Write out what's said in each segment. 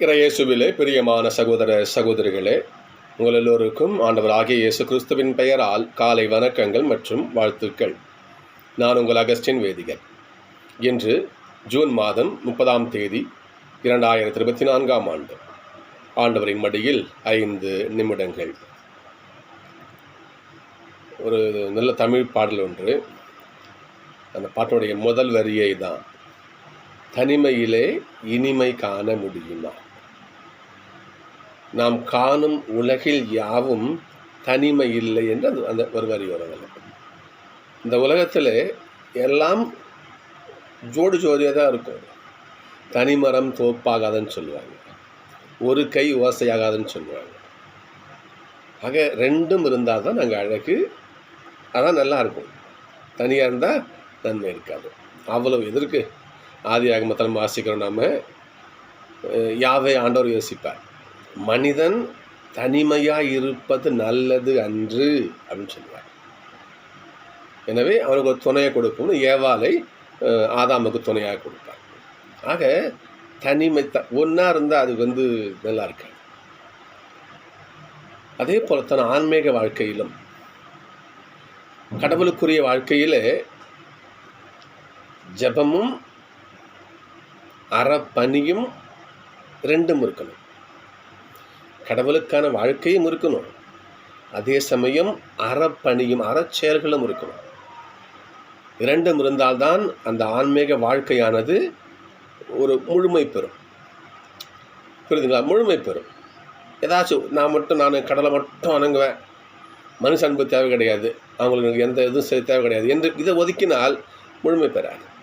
இறையேசுவிலே பிரியமான சகோதர சகோதரிகளே உங்கள் எல்லோருக்கும் ஆண்டவர் ஆகிய இயேசு கிறிஸ்துவின் பெயரால் காலை வணக்கங்கள் மற்றும் வாழ்த்துக்கள். நான் உங்கள் அகஸ்டின் வேதிகர். இன்று ஜூன் மாதம் முப்பதாம் தேதி இரண்டாயிரத்தி இருபத்தி நான்காம் ஆண்டு. ஆண்டவரின் மடியில் ஐந்து நிமிடங்கள். ஒரு நல்ல தமிழ் பாடல் ஒன்று. அந்த பாட்டுடைய முதல் வரியை தான் தனிமையிலே இனிமை காண முடியுமா? நாம் காணும் உலகில் யாவும் தனிமை இல்லை என்று அந்த அந்த ஒரு வரி வருவதில்லை இந்த உலகத்தில் எல்லாம் ஜோடு ஜோடியாக தான் இருக்கும். தனிமரம் தோப்பாகாதுன்னு சொல்லுவாங்க. ஒரு கை ஓசையாகாதுன்னு சொல்லுவாங்க. ஆக ரெண்டும் இருந்தால் தான் நாங்கள் அழகு. அதான் நல்லா இருக்கும். தனியாக இருந்தால் நன்மை இருக்காது. அவ்வளவு எதிர்க்கு ஆதி ஆகமத்தில் வாசிக்கிறோம் நாம். யாவை ஆண்டவர் யோசிப்பார்? மனிதன் தனிமையாக இருப்பது நல்லது அன்று அப்படின்னு சொல்லுவார். எனவே அவனுக்கு ஒரு துணையை கொடுக்கும்னு ஏவாலை ஆதாமுக்கு துணையாக கொடுப்பார். ஆக தனிமை த ஒன்றா இருந்தால் அது வந்து நல்லா இருக்காது. அதே போல போலத்தான் ஆன்மீக வாழ்க்கையிலும் கடவுளுக்குரிய வாழ்க்கையில் ஜெபமும் அறப்பணியும் ரெண்டும் இருக்கணும். கடவுளுக்கான வாழ்க்கையும் இருக்கணும். அதே சமயம் அறப்பணியும் அறச்செயல்களும் இருக்கணும். இரண்டும் இருந்தால்தான் அந்த ஆன்மீக வாழ்க்கையானது ஒரு முழுமை பெறும். புரியுதுங்களா? முழுமை பெறும். ஏதாச்சும் நான் மட்டும் நான் கடலை மட்டும் வணங்குவேன் மனுஷ அன்பு தேவை கிடையாது. அவங்களுக்கு எந்த இதுவும் செய்ய தேவை கிடையாது. என்று இதை ஒதுக்கினால் முழுமை பெறாது.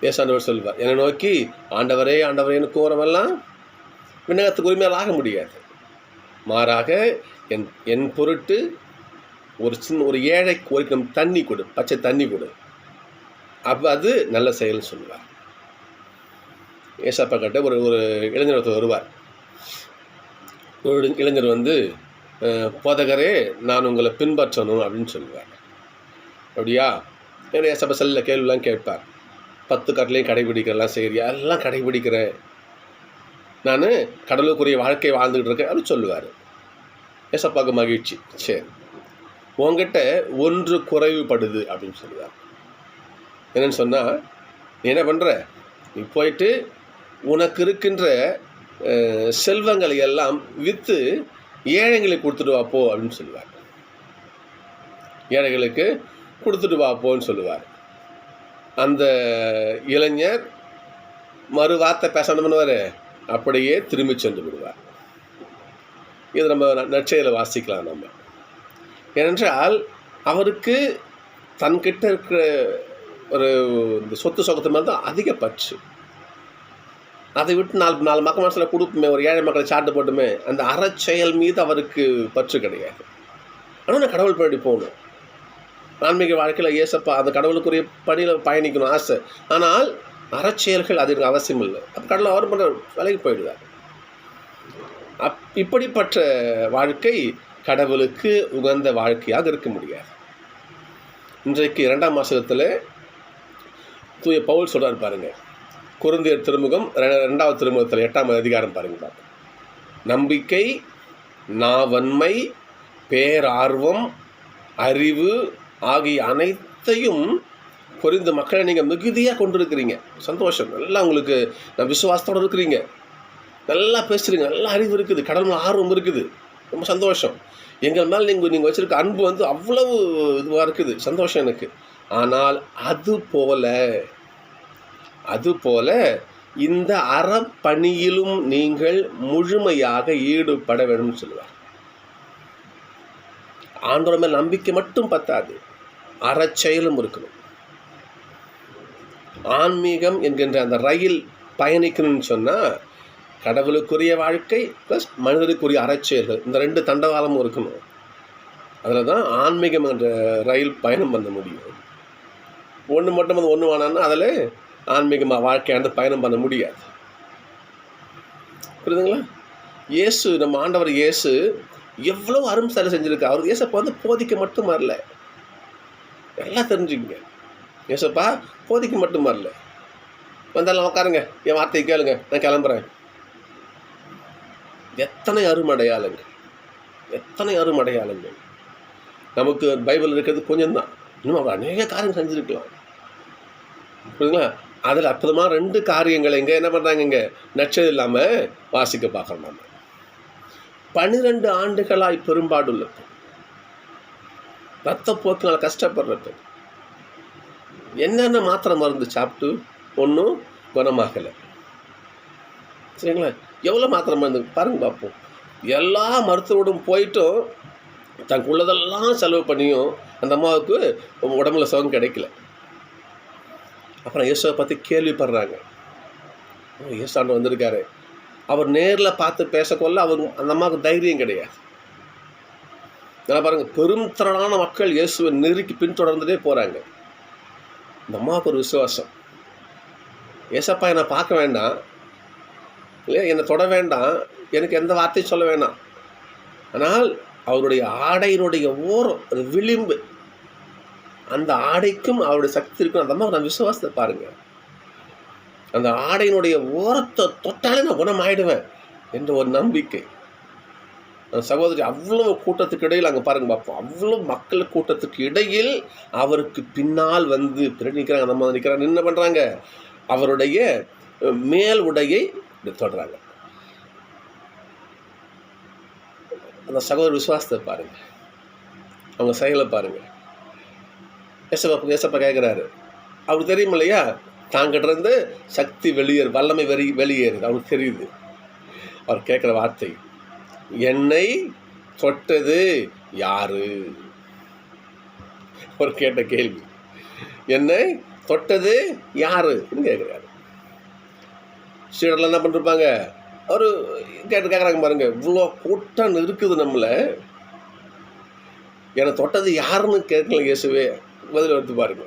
ஏசாண்டவர் சொல்வார் என்னை நோக்கி ஆண்டவரே ஆண்டவரேன்னு கூறமெல்லாம் விண்ணகத்துக்கு உரிமையால் ஆக முடியாது. மாறாக என் என் பொருட்டு ஒரு சின்ன ஒரு ஏழைக்கு ஒரு தண்ணி கொடு பச்சை தண்ணி கொடு. அப்போ அது நல்ல செயல்னு சொல்லுவார். ஏசாப்பா கிட்ட ஒரு ஒரு இளைஞர் ஒருத்தர் வருவார். ஒரு இளைஞர் வந்து போதகரே நான் உங்களை பின்பற்றணும் அப்படின்னு சொல்லுவார். அப்படியா? ஏன்னா ஏசப்பா செல்ல கேள்விலாம் கேட்பார். பத்து கட்டளையும் கடைபிடிக்கிறலாம் செய்கிறியா எல்லாம் கடைபிடிக்கிறேன் நான் கடலுக்குரிய வாழ்க்கை வாழ்ந்துக்கிட்டு இருக்கேன் அப்படின்னு சொல்லுவார். ஏசப்பாக்கு மகிழ்ச்சி. சரி. உங்ககிட்ட ஒன்று குறைவுபடுது அப்படின்னு சொல்லுவார். என்னன்னு சொன்னால் நீ என்ன பண்ணுற நீ போயிட்டு உனக்கு இருக்கின்ற செல்வங்களை எல்லாம் விற்று ஏழைங்களுக்கு கொடுத்துட்டு வாப்போ அப்படின்னு சொல்லுவார். ஏழைகளுக்கு கொடுத்துட்டு வாப்போன்னு சொல்லுவார். அந்த இளைஞர் மறு வார்த்தை பேசணும்னு அப்படியே திரும்பி சென்று விடுவார். இது நம்ம நற்செயலை வாசிக்கலாம் நம்ம. ஏனென்றால் அவருக்கு தன்கிட்ட இருக்கிற ஒரு இந்த சொத்து சொகத்து மேலே தான் அதிக பற்று. அதை விட்டு நாலு நாலு மக்கள் மனசில் கொடுப்போமே ஒரு ஏழை மக்களை சாட்டு போட்டுமே அந்த அறச்செயல் மீது அவருக்கு பற்று கிடையாது. ஆனால் நான் கடவுள் படி போகணும். ஆன்மீக வாழ்க்கையில் ஏசப்பா அந்த கடவுளுக்குரிய பணியில் பயணிக்கணும் ஆசை. ஆனால் அறச்செயல்கள் அது எனக்கு அவசியம் இல்லை. அப்போ கடவுள் அவர் பண்ணுற விலைக்கு போயிடுவார். அப் இப்படிப்பட்ட வாழ்க்கை கடவுளுக்கு உகந்த வாழ்க்கையாக இருக்க முடியாது. இன்றைக்கு இரண்டாம் மாதத்தில் தூய பவுல் சொல்கிறார் பாருங்கள் குருந்தியர் திருமுகம் ரெ- ரெண்டாவது திருமுகத்தில் எட்டாம் அதிகாரம் பாருங்கள் நம்பிக்கை நாவன்மை பேரார்வம் அறிவு ஆகிய அனைத்தையும் புரிந்து மக்களை நீங்கள் மிகுதியாக கொண்டிருக்கிறீங்க. சந்தோஷம். நல்லா உங்களுக்கு நான் விசுவாசத்தோடு இருக்கிறீங்க. நல்லா பேசுகிறீங்க நல்லா அறிவு இருக்குது. கடவுள் ஆர்வம் இருக்குது. ரொம்ப சந்தோஷம். எங்கள் மேலே நீங்கள் நீங்கள் வச்சுருக்க அன்பு வந்து அவ்வளவு இதுவாக இருக்குது. சந்தோஷம் எனக்கு. ஆனால் அது போல அது போல இந்த அறப்பணியிலும் நீங்கள் முழுமையாக ஈடுபட வேணும்னு சொல்லுவார். ஆண்டோட மேல் நம்பிக்கை மட்டும் பத்தாது. அறச்செயலும் இருக்கணும். ஆன்மீகம் என்கின்ற அந்த ரயில் பயணிக்கணும்னு சொன்னால் கடவுளுக்குரிய வாழ்க்கை ப்ளஸ் மனிதருக்குரிய அறச்செயல்கள் இந்த ரெண்டு தண்டவாளமும் இருக்கணும். அதில் தான் ஆன்மீகம் என்ற ரயில் பயணம் பண்ண முடியும். ஒன்று மட்டும் அது ஒன்று வேணான்னா அதில் ஆன்மீகமாக வாழ்க்கையாண்டு பயணம் பண்ண முடியாது. புரியுதுங்களா? இயேசு நம்ம ஆண்டவர் இயேசு எவ்வளோ அரும் சேலை செஞ்சுருக்கா அவர் இயேசப்ப வந்து போதிக்க மட்டும் வரல. எல்லாம் தெரிஞ்சுக்குங்க. இயேசப்பா போதைக்கு மட்டும் வரல. வந்தாலும் உட்காருங்க என் வார்த்தையை கேளுங்க. நான் கிளம்புறேன். எத்தனை அருமடையாளங்க எத்தனை அருமடையாளங்க நமக்கு பைபிள் இருக்கிறது கொஞ்சம் தான் இன்னும் அவர் அநேக காரியம் செஞ்சுருக்கலாம். புரியுதுங்களா? அதில் அற்புதமாக ரெண்டு காரியங்களை இங்கே என்ன பண்ணுறாங்க இங்கே நச்சது இல்லாமல் வாசிக்க பார்க்குறோம் நம்ம பன்னிரெண்டு ஆண்டுகளாய் பெரும்பாடுள்ள ரத்தப்போக்கினால் ரத்த என்னென்ன மாத்திரை மருந்து சாப்பிட்டு ஒன்றும் குணமாகலை. சரிங்களா? எவ்வளோ மாத்திரை மருந்து? பாருங்க பார்ப்போம் எல்லா மருத்துவரோடும் போயிட்டும் தனக்கு உள்ளதெல்லாம் செலவு பண்ணியும் அந்த அம்மாவுக்கு உடம்புல சுகம் கிடைக்கல. அப்புறம் இயேசுவை பற்றி கேள்விப்படுறாங்க. ஓ இயேசாண்டு வந்திருக்காரு. அவர் நேரில் பார்த்து பேசக்கொள்ள அவர் அந்த அம்மாவுக்கு தைரியம் கிடையாது. இதெல்லாம் பாருங்கள் பெரும் திரளான மக்கள் இயேசுவை நெருக்கி பின்தொடர்ந்துட்டே போகிறாங்க இந்த அம்மாவுக்கு ஒரு விசுவாசம். ஏசப்பா என்னை பார்க்க வேண்டாம். இல்லையா என்னை தொட வேண்டாம். எனக்கு எந்த வார்த்தையும் சொல்ல வேண்டாம் ஆனால் அவருடைய ஆடையினுடைய ஓரம் அது விளிம்பு அந்த ஆடைக்கும் அவருடைய சக்தி இருக்கும் அந்த அம்மா நான் விசுவாசத்தை பாருங்கள் அந்த ஆடையினுடைய ஓரத்தை தொட்டாலே நான் குணமாயிடுவேன். என்ற ஒரு நம்பிக்கை. சகோதரி அவ்வளவு கூட்டத்துக்கு இடையில் அங்கே பாருங்க பார்ப்போம் அவ்வளோ மக்கள் கூட்டத்துக்கு இடையில் அவருக்கு பின்னால் வந்து பின்னாடி நிற்கிறாங்க நம்ம நிற்கிறாங்க என்ன பண்ணுறாங்க அவருடைய மேல் உடையை இப்படி தொடுறாங்க. அந்த சகோதர விசுவாசத்தை பாருங்க. அவங்க செயலை பாருங்க. ஏசப்பா ஏசப்பா கேட்குறாரு அவருக்கு தெரியும் இல்லையா? தாங்கிட்டிருந்து சக்தி வெளியேறு வல்லமை வெளி வெளியேறுது. அவருக்கு தெரியுது. அவர் கேட்குற வார்த்தை. என்னை தொட்டது யாரு? அவர் கேட்ட கேள்வி. என்னை தொட்டது யாருன்னு கேட்குறாரு ஸ்டூடெண்ட்லாம் என்ன பண்ணிருப்பாங்க? அவர் கேட்டு கேட்குறாங்க பாருங்க. இவ்வளோ கூட்டம் இருக்குது நம்மளை. என்னை தொட்டது யாருன்னு கேட்கல இயேசுவே. பதில் எடுத்து பாருங்க.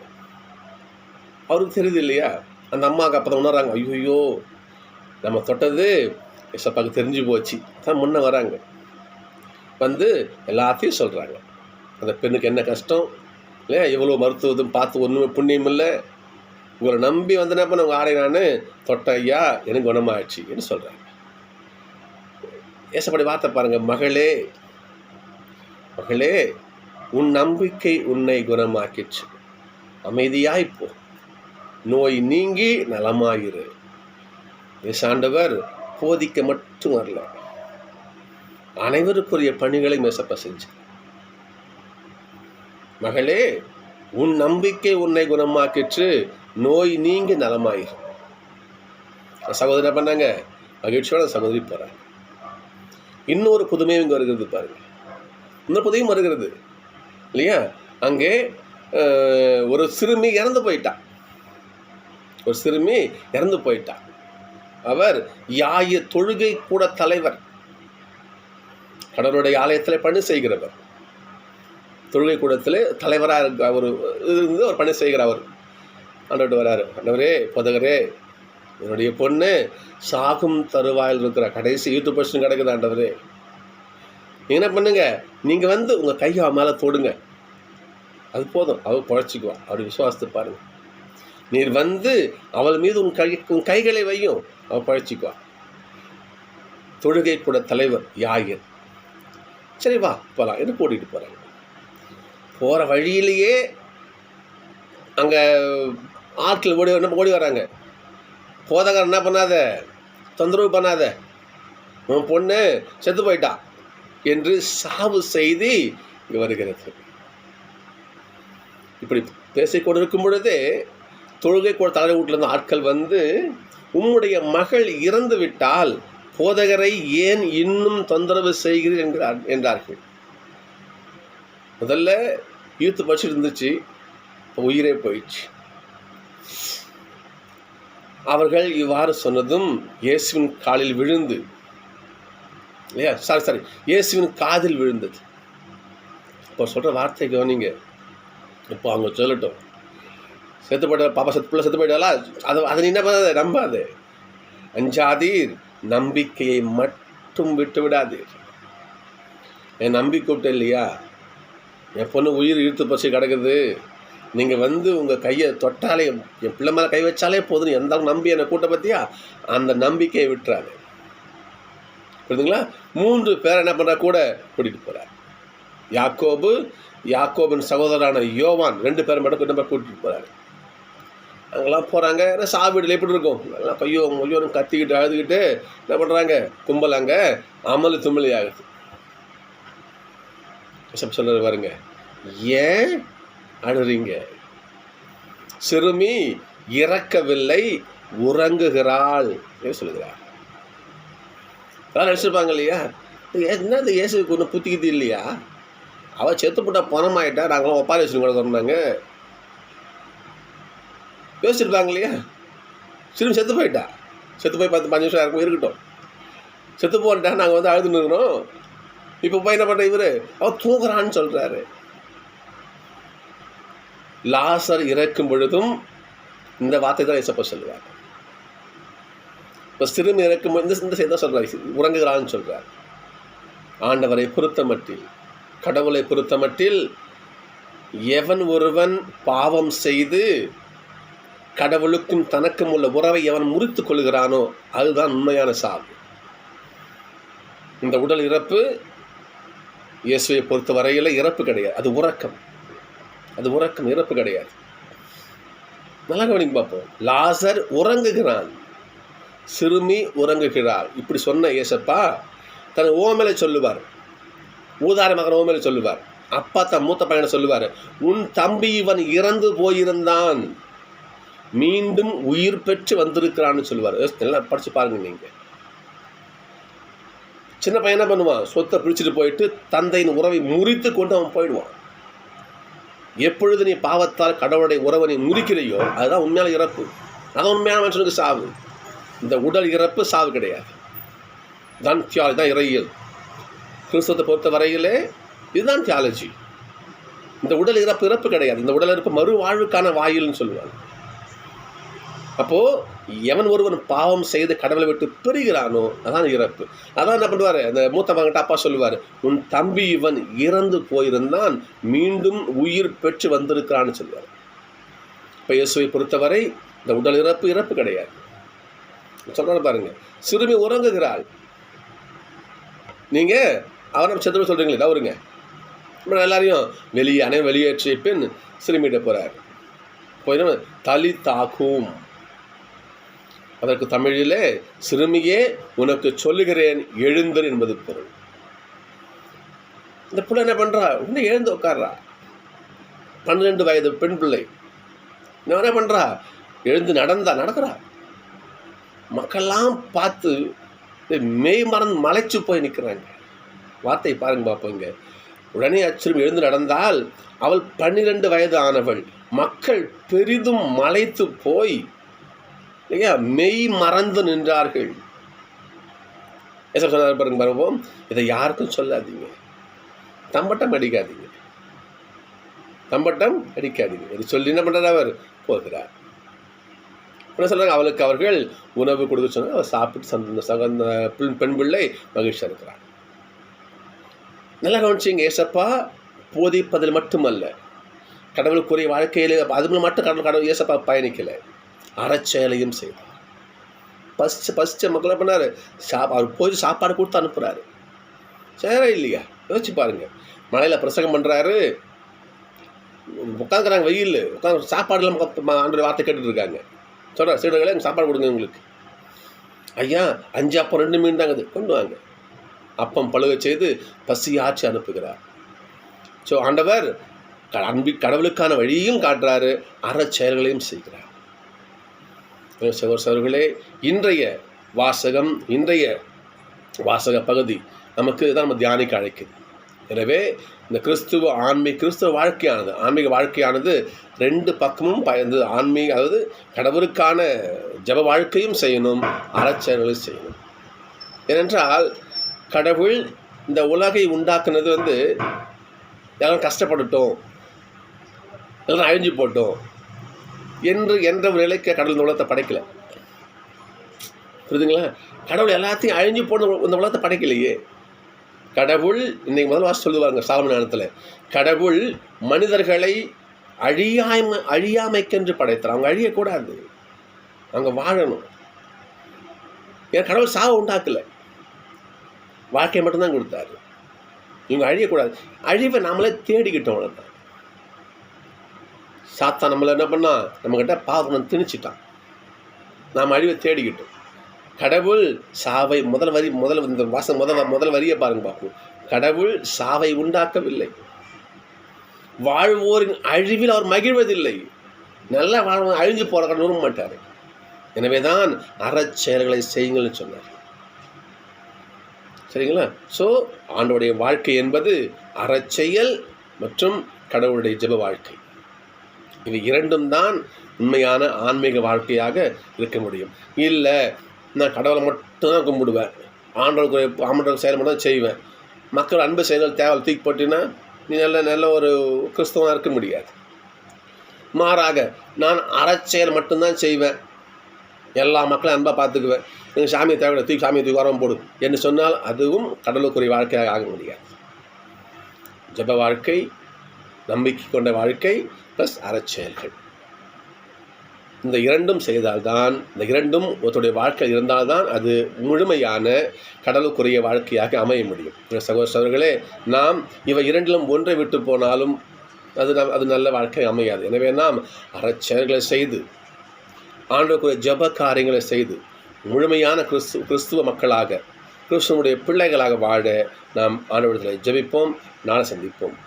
அவருக்கு தெரியுது இல்லையா? அந்த அம்மாவுக்கு அப்போ தான் உணர்றாங்க. ஐயோ நம்ம தொட்டது எசப்பாக்கு தெரிஞ்சு போச்சு. தான் முன்னே வராங்க. வந்து எல்லாத்தையும் சொல்கிறாங்க அந்த பெண்ணுக்கு என்ன கஷ்டம்? இல்லையா? எவ்வளோ மருத்துவதும் பார்த்து ஒன்றுமே புண்ணியம் இல்லை. உங்களை நம்பி வந்தனப்ப நான் உங்கள் ஆடை நான். தொட்ட ஐயா எனக்கு குணமாயிடுச்சுன்னு சொல்கிறாங்க ஏசப்படி வார்த்தை பாருங்க. மகளே மகளே உன் நம்பிக்கை உன்னை குணமாக்கிச்சு அமைதியாய்ப்போ நோய் நீங்கி நலமாயிரு. ஏசாண்டவர் போதிக்க மட்டும் வரல. அனைவருக்குரிய பணிகளை மேசப்ப செஞ்சு மகளே உன் நம்பிக்கை உன்னை குணமாக்கிற்று நோய் நீங்கி நலமாயிரு. சகோதரி பண்ணாங்க மகிழ்ச்சியோட சகோதரி போகிறாங்க இன்னொரு புதுமையும் இங்கே வருகிறது பாருங்க. இன்னொரு புதையும் வருகிறது. இல்லையா? அங்கே ஒரு சிறுமி இறந்து போயிட்டா. ஒரு சிறுமி இறந்து போயிட்டா. அவர் யாய தொழுகை கூட தலைவர். கடவுளுடைய ஆலயத்தில் பணி செய்கிறவர். தொழுகை கூடத்தில் தலைவராக இருக்க அவர் இருந்து அவர் பணி செய்கிறார் அவர். ஆண்டவர்கிட்ட வராரு ஆண்டவரே பொதகரே என்னுடைய பொண்ணு சாகும் தருவாயில் இருக்கிற கடைசி யூடியூப் பர்சன் கிடைக்குது ஆண்டவரே. நீங்கள் என்ன பண்ணுங்க? நீங்கள் வந்து உங்கள் கையை அவன் மேலே தொடுங்க. அது போதும். அவள் குழச்சிக்குவான் அப்படி விசுவாசத்தை பாருங்கள் நீர் வந்து அவள் மீது உன் கை உன் கைகளை வையும். அவள் பழச்சிக்குவா. தொழுகை கூட தலைவர் யாயர். சரி வா போகலாம் என்று கூட்டிகிட்டு போகிறாங்க போகிற வழியிலேயே அங்கே ஆற்றில் ஓடி என்ன ஓடி வராங்க. போதகர் என்ன பண்ணாத? தொந்தரவு பண்ணாத. உன் பொண்ணு செத்து போயிட்டா என்று சாவு செய்தி இங்கே வருகிறது. இப்படி பேசிக்கொண்டிருக்கும் பொழுதே தொழுகை கூட தலைவர் வீட்டிலேருந்து ஆட்கள் வந்து உம்முடைய மகள் இறந்து விட்டால் போதகரை ஏன் இன்னும் தொந்தரவு செய்கிறீர்? என்கிறார் என்றார்கள். முதல்ல யூத்து படிச்சுட்டு இருந்துச்சு. இப்போ உயிரே போயிடுச்சு. அவர்கள் இவ்வாறு சொன்னதும் இயேசுவின் காலில் விழுந்து இல்லையா? சாரி சாரி இயேசுவின் காதில் விழுந்தது. இப்போ சொல்கிற வார்த்தை கவனிங்க. இப்போ அவங்க சொல்லட்டும். செத்து போயிட்ட பாப்பா செத்து பிள்ளை செத்து போயிட்டாலா அது அது நீ என்ன பண்ணாத? நம்பாது. அஞ்சாதீர் நம்பிக்கையை மட்டும் விட்டு விடாதீர். என் நம்பிக்கை விட்டு இல்லையா? என் பொண்ணு உயிர் இழுத்து பசி கிடக்குது. நீங்கள் வந்து உங்கள் கையை தொட்டாலே என் பிள்ளை மேலே கை வச்சாலே போதும். எந்த நம்பி என்னை கூட்ட பற்றியா அந்த நம்பிக்கையை விட்டுறாரு புரியுதுங்களா? மூன்று பேர் என்ன பண்ணுறா கூட கூட்டிகிட்டு போகிறார் யாக்கோபு யாக்கோபின் சகோதரரான யோவான் ரெண்டு பேரும் மட்டும் கூட்டிகிட்டு போகிறாரு அங்கெல்லாம் போகிறாங்க ஏன்னா சாவீடில் எப்படி இருக்கும்? எல்லாம் கையோ மொழியோன்னு கத்திக்கிட்டு அழுதுகிட்டு என்ன பண்ணுறாங்க கும்பல் அங்கே அமல் தும்மலி ஆகுது. சொல்கிற பாருங்க. ஏன் அழுறீங்க? சிறுமி இறக்கவில்லை உறங்குகிறாள் சொல்லுகிறார். அதான் நினச்சிருப்பாங்க இல்லையா? என்ன இந்த இயேசுக்கு ஒன்றும் புத்திக்கிது இல்லையா? அவள் செத்து போட்டா ஆகிட்டா நாங்களாம் ஒப்பாரி வச்சுருக்கோம் கூட சொன்னாங்க யோசிச்சிருப்பாங்க இல்லையா? சிறுமி செத்து போயிட்டா. செத்து போய் பத்து பஞ்சு நிமிஷம் இருக்கும் இருக்கட்டும். செத்து போன்ட்டா நாங்கள் வந்து அழுதுன்னு இருக்கிறோம். இப்போ போய் என்ன பண்ணுற இவர்? அவர் தூங்குறான்னு சொல்கிறாரு லாசர் இறக்கும் பொழுதும் இந்த வார்த்தை தான் இசப்ப சொல்லுவார். இப்போ சிறுமி இறக்கும் இந்த இந்த செய்தி தான் சொல்கிறார் உறங்குகிறான்னு சொல்கிறார் ஆண்டவரை பொறுத்த மட்டில் கடவுளை பொறுத்த மட்டில் எவன் ஒருவன் பாவம் செய்து கடவுளுக்கும் தனக்கும் உள்ள உறவை எவன் முறித்து கொள்கிறானோ அதுதான் உண்மையான சாவு. இந்த உடல் இறப்பு இயேசுவை பொறுத்த வரையில் இறப்பு கிடையாது. அது உறக்கம். அது உறக்கம் இறப்பு கிடையாது. நல்லா கவனிங்க பார்ப்போம். லாசர் உறங்குகிறான். சிறுமி உறங்குகிறாள். இப்படி சொன்ன இயேசப்பா தன் ஓமலை சொல்லுவார். ஊதார மகன் ஓமலை சொல்லுவார். அப்பா தன் மூத்த பையனை சொல்லுவார் உன் தம்பி இவன் இறந்து போயிருந்தான். மீண்டும் உயிர் பெற்று வந்திருக்கிறான்னு சொல்லுவார். நல்லா படிச்சு பாருங்க நீங்கள் சின்ன பையன் என்ன பண்ணுவான்? சொத்தை பிடிச்சிட்டு போயிட்டு தந்தையின் உறவை முறித்து கொண்டு அவன் போயிடுவான். எப்பொழுது நீ பாவத்தால் கடவுளுடைய உறவை நீ முறிக்கிறையோ அதுதான் உண்மையான இறப்பு. அதான் உண்மையான மனுஷனுக்கு சாவு. இந்த உடல் இறப்பு சாவு கிடையாது. தான் தியாலஜி தான் இறையியல். கிறிஸ்தவத்தை பொறுத்த வரையிலே இதுதான் தியாலஜி. இந்த உடல் இறப்பு இறப்பு கிடையாது. இந்த உடல் இறப்பு மறுவாழ்வுக்கான வாயில்னு சொல்லுவாங்க. அப்போது எவன் ஒருவன் பாவம் செய்து கடவுளை விட்டு பிரிகிறானோ அதான் இறப்பு. அதான் என்ன பண்ணுவார்? அந்த மூத்த மகன்ட்ட அப்பா சொல்லுவார் உன் தம்பி இவன் இறந்து போயிருந்தான் மீண்டும் உயிர் பெற்று வந்திருக்கிறான்னு சொல்லுவார். இப்போ இயேசுவை பொறுத்தவரை இந்த உடல் இறப்பு இறப்பு கிடையாது. சொல்கிறாரு பாருங்க. சிறுமி உறங்குகிறாள். நீங்கள் அவரை செத்துமே சொல்கிறீங்களே தவறுங்க அப்புறம் எல்லாரையும் வெளியே அணை வெளியேற்றிய பின் சிறுமியிட போகிறார் போயிடும் தலி தாக்கும். அதற்கு தமிழிலே சிறுமியே உனக்கு சொல்லுகிறேன் எழுந்தர் என்பது பொருள். இந்த பிள்ளை என்ன பண்ணுறா இன்னும் எழுந்து உட்கார்றா. பன்னிரெண்டு வயது பெண் பிள்ளை. இன்னும் என்ன பண்ணுறா எழுந்து நடந்தா நடக்கிறா. மக்கள்லாம் பார்த்து மெய் மறந்து மலைச்சு போய் நிற்கிறாங்க வார்த்தை பாருங்க பார்ப்போங்க உடனே அச்சுறும் எழுந்து நடந்தால் அவள் பன்னிரண்டு வயது ஆனவள். மக்கள் பெரிதும் மலைத்து போய் இல்லையா மெய் மறந்து நின்றார்கள். ஏச சொன்னார் பாருங்க பருவம் இதை யாருக்கும் சொல்லாதீங்க. தம்பட்டம் அடிக்காதீங்க. தம்பட்டம் அடிக்காதீங்க. இது சொல்லி என்ன பண்ணுறார் அவர்? போகிறார். என்ன சொல்கிறாங்க அவளுக்கு அவர்கள் உணவு கொடுக்க சொன்னால் அவர் சாப்பிட்டு சந்த சகந்த பெண் பெண் பிள்ளை மகிழ்ச்சியாக இருக்கிறார். நல்லா கவனிச்சிங்க ஏசப்பா போதிப்பதில் மட்டுமல்ல. கடவுளுக்குரிய வாழ்க்கையில் அது மட்டும் கடவுள் கடவுள் ஏசப்பா பயணிக்கலை. அறச்செயலையும் செய்தார் ஃபஸ்ட்டு ஃபஸ்ட்டு மக்கள் பண்ணார்? சாப் அவர் போய் சாப்பாடு கொடுத்து அனுப்புகிறாரு சேரா இல்லையா? யோசிச்சு பாருங்க. மலையில் பிரசங்கம் பண்ணுறாரு உட்காந்துக்கிறாங்க வெயில் உட்காந்து சாப்பாடு இல்லாமல் ஆண்டு வார்த்தை கேட்டுட்டு இருக்காங்க. சொல்கிறார் சீடர்களே எனக்கு சாப்பாடு கொடுங்க உங்களுக்கு ஐயா அஞ்சு அப்பம் ரெண்டு மீன் தாங்க கொண்டு வாங்க. அப்பம் பழுக செய்து பசி ஆட்சி அனுப்புகிறார். ஸோ ஆண்டவர் அன்பி கடவுளுக்கான வழியும் காட்டுறாரு. அறச்செயல்களையும் செய்கிறார். சகோதர சகோதரர்களே இன்றைய வாசகம் இன்றைய வாசக பகுதி நமக்கு தான் நம்ம தியானிக்க அழைக்குது. எனவே இந்த கிறிஸ்துவ ஆன்மீக கிறிஸ்துவ வாழ்க்கையானது ஆன்மீக வாழ்க்கையானது ரெண்டு பக்கமும் பயந்து ஆன்மீக அதாவது கடவுளுக்கான ஜப வாழ்க்கையும் செய்யணும் அறச்செயல்களையும் செய்யணும். ஏனென்றால் கடவுள் இந்த உலகை உண்டாக்குனது வந்து எல்லாரும் கஷ்டப்பட்டுட்டோம் எல்லாம் அழிஞ்சு போட்டோம். என்று என்ற ஒரு நிலைக்கு கடவுள் இந்த உலகத்தை படைக்கல. புரியுதுங்களா? கடவுள் எல்லாத்தையும் அழிஞ்சு போன இந்த உலகத்தை படைக்கலையே. கடவுள் இன்னைக்கு முதல் வாசி சொல்லுவாங்க சாலமன் நேரத்தில் கடவுள் மனிதர்களை அழியாமை அழியாமைக்கென்று படைத்தார். அவங்க அழியக்கூடாது. அவங்க வாழணும். ஏன் கடவுள் சாவை உண்டாக்கல. வாழ்க்கையை மட்டும்தான் கொடுத்தாரு. இவங்க அழியக்கூடாது. அழிவை நாமளே தேடிக்கிட்டோம் அவ்வளோதான் சாத்தா நம்மளை என்ன பண்ணால் நம்மக்கிட்ட பாவனம் திணிச்சிட்டான். நாம் அழிவை தேடிக்கிட்டோம். கடவுள் சாவை முதல் வரி முதல் இந்த வாசம் முதல் முதல் வரியை பாருங்க பார்ப்போம். கடவுள் சாவை உண்டாக்கவில்லை. வாழ்வோரின் அழிவில் அவர் மகிழ்வதில்லை. நல்லா வாழ்வு அழிஞ்சு போகிற கடவுள் விரும்ப மாட்டார். எனவே தான் அறச்செயல்களை செய்யுங்கள்னு சொன்னார். சரிங்களா? ஸோ ஆண்டோடைய வாழ்க்கை என்பது அறச்செயல் மற்றும் கடவுளுடைய ஜெப வாழ்க்கை. இது இரண்டும் தான் உண்மையான ஆன்மீக வாழ்க்கையாக இருக்க முடியும். இல்லை நான் கடவுளை மட்டும்தான் கும்பிடுவேன். ஆண்டவருக்கு ஆண்டவருக்கு செயல் மட்டும் செய்வேன். மக்கள் அன்பு செயல்கள் தேவை தூக்கி போட்டினா நீ நல்ல நல்ல ஒரு கிறிஸ்தவனாக இருக்க முடியாது. மாறாக நான் அறச்செயல் மட்டும்தான் செய்வேன். எல்லா மக்களையும் அன்பாக பார்த்துக்குவேன். எங்கள் சாமியை தேவையில்லை தூக்கி சாமியை தூக்கி வரவும் போடு என்று சொன்னால் அதுவும் கடவுளுக்குரிய வாழ்க்கையாக ஆக முடியாது. ஜப வாழ்க்கை நம்பிக்கை கொண்ட வாழ்க்கை ப்ளஸ் அறச்செயல்கள். இந்த இரண்டும் செய்தால்தான் இந்த இரண்டும் ஒருத்தருடைய வாழ்க்கை இருந்தால்தான் அது முழுமையான கடலுக்குரிய வாழ்க்கையாக அமைய முடியும். சகோதர சகோதரர்களே நாம் இவை இரண்டிலும் ஒன்றை விட்டு போனாலும் அது நம் அது நல்ல வாழ்க்கை அமையாது. எனவே நாம் அறச்செயல்களை செய்து ஆண்டவருக்குரிய ஜப காரியங்களை செய்து முழுமையான கிறிஸ்து கிறிஸ்துவ மக்களாக கிறிஸ்துவனுடைய பிள்ளைகளாக வாழ நாம் ஆண்டவர்களை ஜெபிப்போம் நாளை சந்திப்போம்.